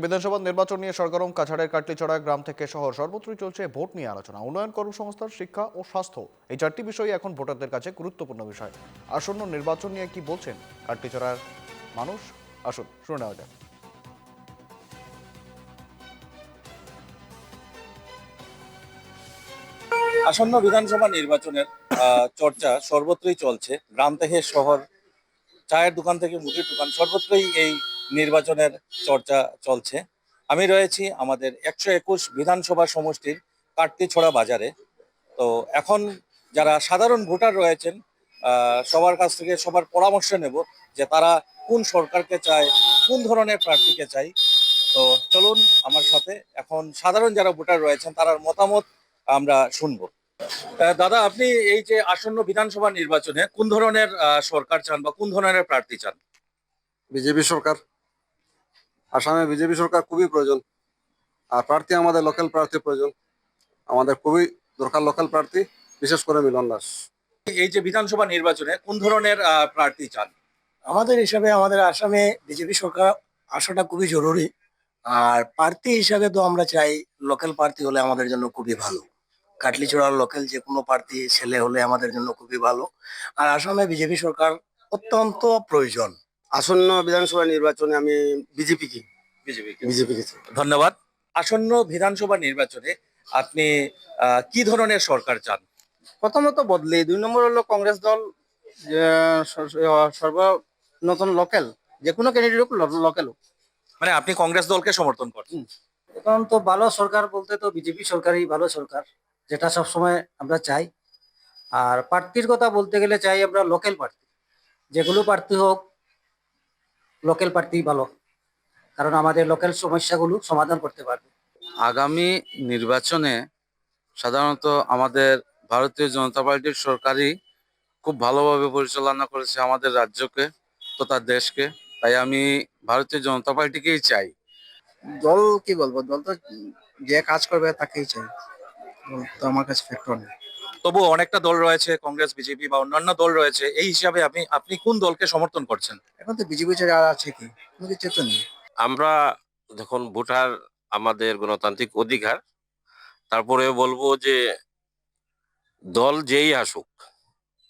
বিধানসভা নির্বাচন নিয়ে সরগরম, কাছাড়ের কাটলিচড়া গ্রাম থেকে শহর সর্বত্রই চলছে ভোট নিয়ে আলোচনা। উন্নয়ন কর্মসংস্থান, শিক্ষা ও স্বাস্থ্য এই চারটি বিষয় এখন ভোটারদের কাছে গুরুত্বপূর্ণ বিষয়। আসন্ন নির্বাচন নিয়ে কি বলছেন কাটলিচড়ার মানুষ? আসুন, শুনে নেওয়া যাক। আসন্ন বিধানসভা নির্বাচনের চর্চা সর্বত্রই চলছে। গ্রাম থেকে শহর, চায়ের দোকান থেকে মুদির দোকান সর্বত্রই এই নির্বাচনের চর্চা চলছে। আমি রয়েছি আমাদের একশো একুশ বিধানসভা সমষ্টির কাটতিছড়া বাজারে। তো এখন যারা সাধারণ ভোটার রয়েছেন সবার কাছ থেকে সবার পরামর্শ নেব যে তারা কোন সরকারকে চায়, কোন ধরনের প্রার্থীকে চাই তো চলুন আমার সাথে এখন সাধারণ যারা ভোটার রয়েছেন তার মতামত আমরা শুনব। দাদা, আপনি এই যে আসন্ন বিধানসভা নির্বাচনে কোন ধরনের সরকার চান বা কোন ধরনের প্রার্থী চান? বিজেপি সরকার। আসামে বিজেপি সরকার খুবই প্রয়োজন আর প্রার্থী আমাদের লোকাল প্রার্থী প্রয়োজন। আমাদের খুবই দরকার লোকাল প্রার্থী বিশেষ করে মিলন দাস। এই যে বিধানসভা নির্বাচনে কোন ধরনের প্রার্থী চান? আমাদের হিসাবে আমাদের আসামে বিজেপি সরকার আসাটা খুবই জরুরি আর প্রার্থী হিসাবে তো আমরা চাই লোকাল প্রার্থী হলে আমাদের জন্য খুবই ভালো। কাটলিচড়ার লোকাল যে কোনো প্রার্থী ছেলে হলে আমাদের জন্য খুবই ভালো। আর আসামে বিজেপি সরকার অত্যন্ত প্রয়োজন আসন্ন বিধানসভা নির্বাচনে আমি বিজেপি কি? বিজেপি বিজেপি কে ধন্যবাদ। আসন্ন বিধানসভা নির্বাচনে আপনি কি ধরনের সরকার চান? প্রথমত বদলি দুই নম্বর হলো কংগ্রেস দল সর্ব নতুন লোকাল যে কোনো ক্যান্ডিডেট হোক লোকাল হোক। মানে আপনি কংগ্রেস দলকে সমর্থন করছেন? এখন তো ভালো সরকার বলতে তো বিজেপি সরকারই ভালো সরকার যেটা সবসময় আমরা চাই। আর প্রার্থীর কথা বলতে গেলে চাই আমরা লোকাল প্রার্থী। যেগুলো প্রার্থী হোক লোকাল প্রার্থী ভালো। কারণ আমাদের লোকাল সমস্যাগুলো সমাধান করতে পারবে। আগামী নির্বাচনে সাধারণত আমাদের ভারতীয় জনতা পার্টির সরকারই খুব ভালোভাবে পরিচালনা করেছে আমাদের রাজ্যকে তথা দেশকে। তাই আমি ভারতীয় জনতা পার্টিকেই চাই। দল কি বলব? দল তো যে কাজ করবে তাকেই চাই। তো আমার কাছে ফ্যাক্টর নেই। তবু অনেকটা দল রয়েছে কংগ্রেস বিজেপি বা অন্যান্য দল রয়েছে এই হিসাবে আপনি আপনি কোন দলকে সমর্থন করছেন? এখন তো বিজেপি ছাড়া আছে কি? কোনো কিছু তো নেই। আমরা যখন ভোটার আমাদের গণতান্ত্রিক অধিকার। তারপরে বলব যে দল যেই আসুক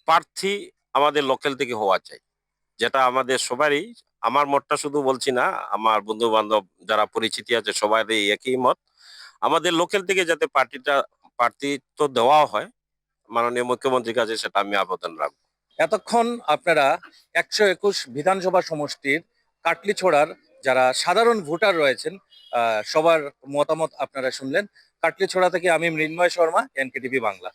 প্রার্থী আমাদের লোকাল থেকে হওয়া চাই। যেটা আমাদের সবারই আমার মতটা শুধু বলছি না আমার বন্ধু বান্ধব যারা পরিচিতি আছে সবারই একই মত। আমাদের লোকাল থেকে যাতে পার্টিটা প্রার্থী তো দেওয়া হয় মাননীয় মুখ্যমন্ত্রীর কাছে সেটা আমি আবেদন রাখব। এতক্ষণ আপনারা একশো একুশ বিধানসভা সমষ্টির কাটলিছোড়ার যারা সাধারণ ভোটার রয়েছেন সবার মতামত আপনারা শুনলেন। কাটলিছোড়া থেকে আমি মৃন্ময় শর্মা, এনকেটিভি বাংলা।